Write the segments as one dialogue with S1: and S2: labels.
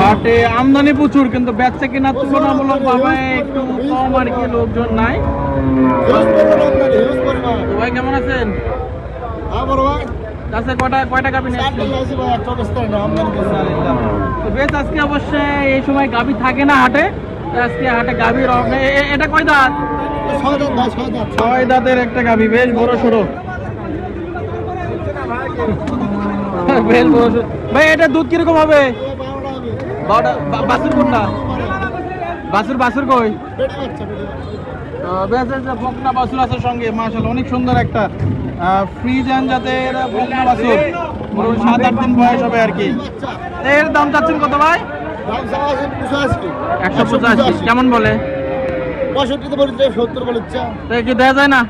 S1: হাটে আমদানি প্রচুর, কিন্তু বেচা কিনা তুলনামূলক ভাবে একটু কম আর কি লোকজন নাই। ভাই, কেমন আছেন? কাছে কয়টা কয়টা গাবি নিয়ে বেশ, আজকে অবশ্যই এই সময় গাবি থাকে না হাটে। আজকে হাটে গাভীর এটা কয় দাঁত? ছয় দাঁতের একটা গাভি, বেশ বড় সড়ো। বেশ বড় সড়ো ভাই এটা দুধ কীরকম হবে? বারোটা বা- কোনটা? বাছুর বাছুর কই? বকনা আছে সঙ্গে অনেক সুন্দর একটা বকনা সাত আট দিন বয়স হবে আর কি। এর দাম চাচ্ছেন কত ভাই? একশো পঁচাশি কেমন বলে?
S2: পঁয়ষট্টিতে বলেছে সত্তর বলেছে
S1: দেওয়া যায় না?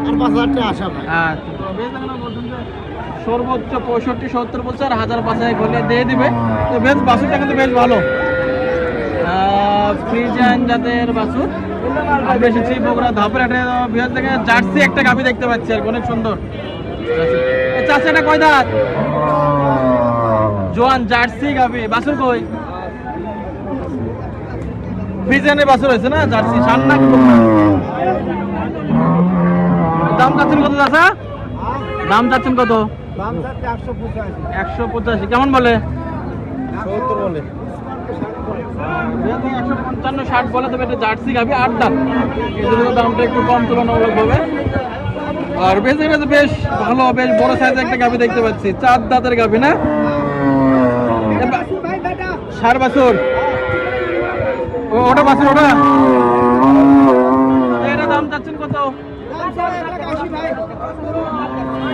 S2: আর পাঁচ হাজার টাকা আসা ভাই।
S1: আচ্ছা সর্বোচ্চ পঁয়ষট্টি, সত্তর বলছে আর হাজার পাঁচে গলে দিয়ে দিবে। তো বেশ, বাছুরটা কিন্তু বেশ ভালো। ফ্রিজান জাতের বাছুর। আমরা এসেছি ধাপের হাটে বিহার থেকে জার্সি একটা গাভি দেখতে পাচ্ছি আর অনেক সুন্দর। চাষে এটা কয় দাঁত? জোয়ান, জার্সি গাভি। বাছুর কই? ফ্রিজানের বাছুর হয়েছে না, জার্সি? সান্না দাম চাচ্ছেন কত চাষা দাম চাচ্ছেন কত?
S2: একশো পঁচাশি।
S1: কেমন বলে?
S2: সত্তর বলে।
S1: একশো পঞ্চান্ন ষাট বলে তবে এটা জার্সি গাবি আট দাম দামটা একটু কম তুলনামূলক হবে আর বেশ এটা বেশ ভালো বেশ বড় সাইজের একটা গাবি দেখতে পাচ্ছি। চার দাঁতের গাবি না? বা- ষাট বছর। ও ওটা বাছুর ওটা এটা দাম চাচ্ছেন কত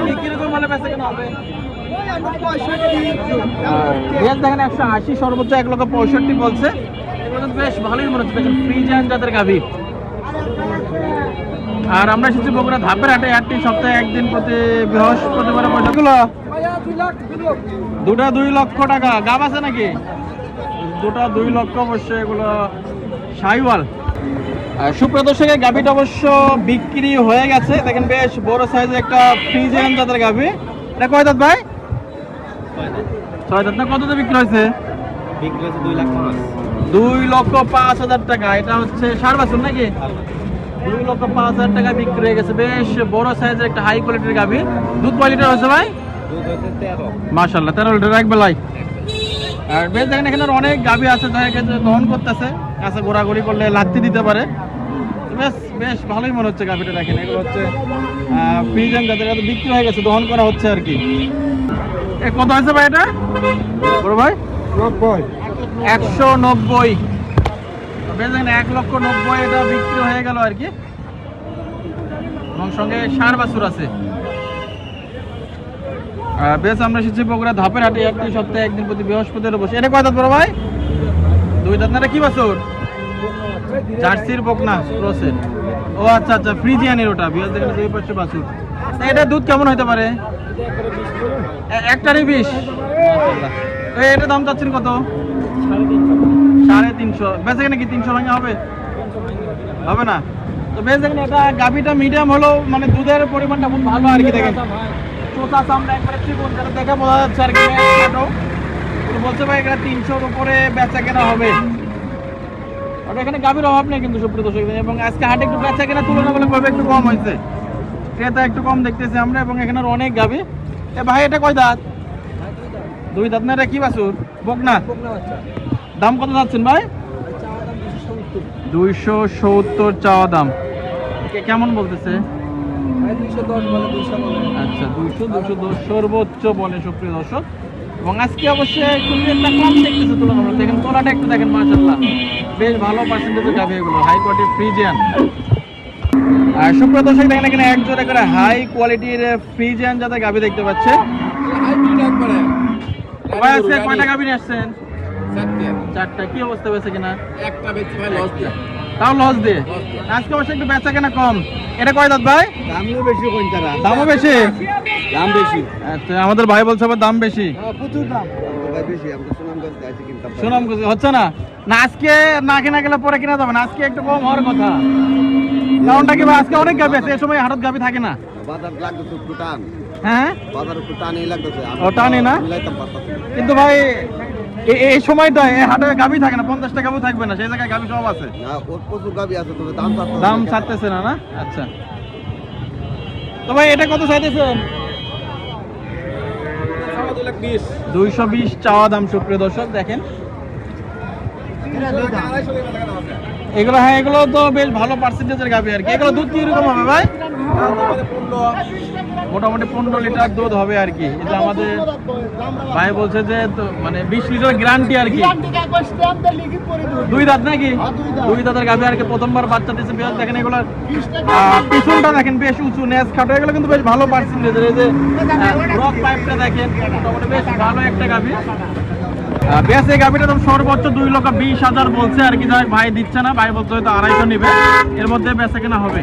S1: কি কীরকম হলে বেচা কেনা হবে বেশ দেখেন একশো আশি সর্বোচ্চ এক লক্ষ পঁয়ষট্টি বলছে। বেশ ভালোই মনে হচ্ছে ফ্রিজান জাতের গাভি। আর আমরা এসেছি বগুড়া ধাপের হাটে হাটটি সপ্তাহে একদিন প্রতি বৃহস্পতিবার পয়সাগুলো দুটা দুই লক্ষ টাকা। গাব আছে নাকি? দুটা দুই লক্ষ অবশ্যই এগুলো। সাইওয়াল। আর সুপ্রদর্শকের গাভিটা অবশ্য বিক্রি হয়ে গেছে। দেখেন বেশ বড় সাইজের একটা ফ্রিজেন জাতের গাভি। এটা কয় দাঁত ভাই? ছয় দাঁত। না কত দিয়ে বিক্রি হয়েছে?
S2: বিক্রি দুই লাখ
S1: দুই লক্ষ পাঁচ হাজার টাকা। এটা হচ্ছে সার বাছুর নাকি? দুই লক্ষ পাঁচ হাজার টাকা বিক্রি হয়ে গেছে। বেশ বড় সাইজের একটা হাই কোয়ালিটির গাভি। দুধ কয় লিটার হয়েছে ভাই?
S2: হচ্ছে তেরো।
S1: লিটার এক বেলায়। আর বেশ দেখেন এখানে অনেক গাভি আছে গেছে দহন করতেছে। কাছে ঘোরাঘুরি করলে লাত্তি দিতে পারে। বেশ বেশ ভালোই মনে হচ্ছে গাভিটা দেখেন। এগুলো হচ্ছে ফ্রিজেন যাদের কাছে বিক্রি হয়ে গেছে দহন করা হচ্ছে আর কি। এ কত হয়েছে ভাই এটা? বড় ভাই?
S2: নব্বই।
S1: একশো নব্বই। বেশ দেখেন এক লক্ষ নব্বই এটা বিক্রি হয়ে গেল আর কি। এবং সঙ্গে সার বাছুর আছে। বেশ আমরা এসেছি বগুড়া ধাপের হাটে একদিন সপ্তাহে একদিন প্রতি বৃহস্পতিবার বসে। এটা কয় দাঁত বড় ভাই? দুই দাঁত না কি বাছুর? জার্সির বকনা ক্রসের। ও আচ্ছা আচ্ছা ফ্রিজিয়ানের ওটা বিহার দেখেন দুই পাশে বাছুর। এটা দুধ কেমন হতে পারে? একটারই বিশ এটা দাম চাচ্ছেন কত? সাড়ে তিনশো। বেঁচে নাকি তিনশো ভাঙা হবে? হবে না। তো বেশ দেখেন এটা গাভিটা মিডিয়াম হলেও মানে দুধের পরিমাণটা খুব ভালো আর কি দেখেন। চোতা চামড়া একবারে চিকন যেটা দেখে বোঝা যাচ্ছে আর কি বলছে ভাই এটা তিনশোর উপরে বেচা কেনা হবে। এখানে গাভীর অভাব নেই কিন্তু সুপ্রিয় দর্শক এবং আজকে হাটে একটু বেচা কেনা তুলনামূলকভাবে একটু কম হয়েছে। ক্রেতা একটু কম দেখতেছি আমরা এবং এখানে অনেক গাভী। এ ভাই এটা কয় দাঁত? দুই দাঁত না এটা কি বাছুর? বকনা? দাম কত যাচ্ছেন ভাই? দুইশো সত্তর চাওয়া দাম। কেমন বলতেছে? আচ্ছা দুইশো দুশো দশ সর্বোচ্চ বলে সুপ্রিয় দর্শক। এবং আজকে অবশ্যই একটু রেটটা কম দেখতেছে তুলনামূলক দেখেন তোলাটা একটু দেখেন মাশাল্লাহ বেশ ভালো পার্সেন্টেজের গাভি এগুলো হাই কোয়ালিটি ফ্রিজিয়ান আর সুপ্রিয় দর্শক দেখেন এখানে এক জোড়া করে হাই কোয়ালিটির ফ্রিজিয়ান যাতে গাভি দেখতে পাচ্ছে। কয়টা গাভি নিয়ে আসছেন? চারটা কি অবস্থা বেছে কিনা?
S2: একটা বেশি ভাই লস দেয়
S1: তাও লস দিয়ে? আজকে অবশ্যই একটু বেচা কেনা কম। এটা কয় দাঁত ভাই?
S2: দামও বেশি কোন তারা।
S1: দামও বেশি?
S2: দাম বেশি।
S1: আচ্ছা আমাদের ভাই বলছে আবার দাম বেশি।
S2: প্রচুর দাম। সুনামগঞ্জ
S1: হচ্ছে না? না আজকে না কেনা গেলে পরে কেনা যাবে না আজকে একটু কম হওয়ার কথা। কারণটা কি আজকে অনেক গাবি আছে এই সময় হাটত গাবি থাকে না।
S2: বাজার লাগতেছে একটু টান।
S1: হ্যাঁ?
S2: বাজার একটু টানই লাগতেছে।
S1: ও, টানই না?
S2: মিলাইতে পারতাছি না।
S1: কিন্তু ভাই এই সময়টা এই হাটে গাবি থাকে না পঞ্চাশটা গাবি থাকবে না সেই জায়গায় গাবি সব আছে।
S2: না ওর প্রচুর গাবি আছে তবে দাম
S1: দাম ছাড়তেছে না না? আচ্ছা। তো ভাই এটা কত চাইতেছেন? দুইশো বিশ। চাওয়া দাম সুপ্রিয় দর্শক দেখেন। এগুলো হ্যাঁ এগুলো তো বেশ ভালো পার্সেন্টেজের গাবি আর কি। এগুলো দুধ কীরকম হবে ভাই? মোটামুটি পনেরো লিটার দুধ হবে আর কি। এটা আমাদের ভাই বলছে যে মানে বিশ লিটার গ্যারান্টি আর কি। দুই দাঁত নাকি? দুই দাঁতের গাভী আর কি প্রথমবার বাচ্চা দিয়েছে। বেশ দেখেন এগুলো পিছনটা দেখেন বেশ উঁচু, নেজ খাটো, এগুলো কিন্তু বেশ ভালো পার্সেন্টেজের এই যে ব্রক পাইপটা দেখেন, মোটামুটি বেশ ভালো একটা গাভী। বেশ এই গাভীটা তো সর্বোচ্চ দুই লক্ষ বিশ হাজার বলছে আর কি। ভাই দিচ্ছে না, ভাই বলছে হয়তো আড়াইশো নিবে। এর মধ্যে বেচা কেনা হবে।